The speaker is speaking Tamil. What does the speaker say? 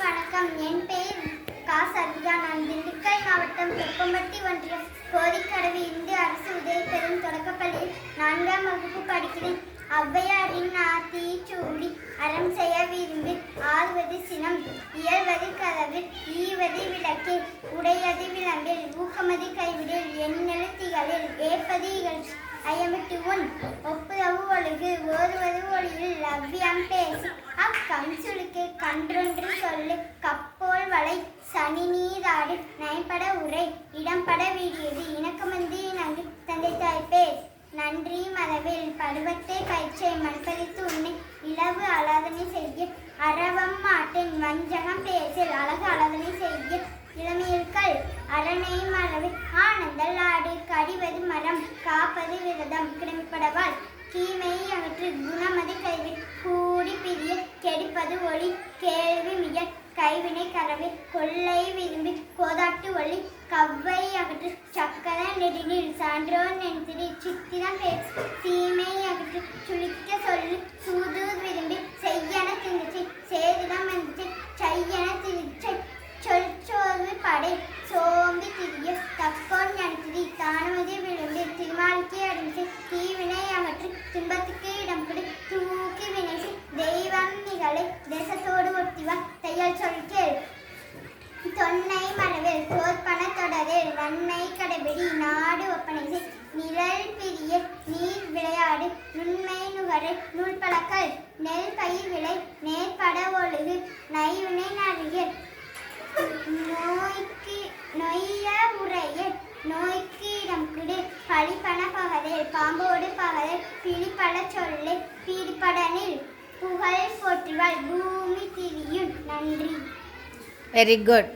வணக்கம். என் பெயர் கா சத்யா நான் திண்டுக்கல் மாவட்டம் தெப்பம்பட்டி ஒன்றியம் கோரிக்கடவு இந்து அரசு உதவி பெறும் தொடக்கப்பள்ளியில் நான்காம் வகுப்பு படிக்கிறேன். ஔவையாரின் ஆத்திச்சூடி அறம் செய்ய விரும்பி ஆழ்வது சினம் இயல்வது கதவில் ஈவது விளக்கு உடையது விளம்பில் ஊக்கமதி கைவிடில் எண்ணெழுத்திகளில் ஏற்பது இகழ்ச்சி ஐயமிட்டு உன் ஒப்புதவு ஒழுகு ஓதுவது ஒளியில் லவ்யம் பேர் அக்கம் சுளுக்கு கன்றொன்று சொல்லு. கப்போல் வளை சனி நீராடு நயன்பட உரை. இடம்பட வீடியது இணக்கமந்தி நன்றி தந்தை தாய்ப்பே நன்றி மரபில் பருவத்தை பயிற்சியை மண்பதித்து உன்னை இளவு அலாதனை செய்ய. அரவம் மாட்டின் வஞ்சகம் பேசில் அழகு அலாதனை செய்ய. இளமையிற்கள் அரணை மரபு ஆனந்தல் ஆடு கடிவது மரம். காப்பது விரதம். கிடமிப்படவால் கெடுப்பது ஒளி கேள்வி மிக கைவினை கரவி கொள்ளை விரும்பி கோதாட்டு ஒளி கவ்வை அகற்று சக்கர நெடுநீர் சான்றோன் நெஞ்சிரி சித்திரம் பேசு தீமை அகற்று நுண்மை நுகரை நெல் பயிர் விளை நேர்பட ஒழுகு நைவினை நறியல் நோய்க்கு நொய்ய உரைய நோய்க்கு இடம் குடு. பழிப்பன பகதில் பாம்போடு பகதில் பிடிப்பட சொல்லை பிடிப்படனில் புகழ் போற்றுவாள் பூமி திரியும். நன்றி. Very good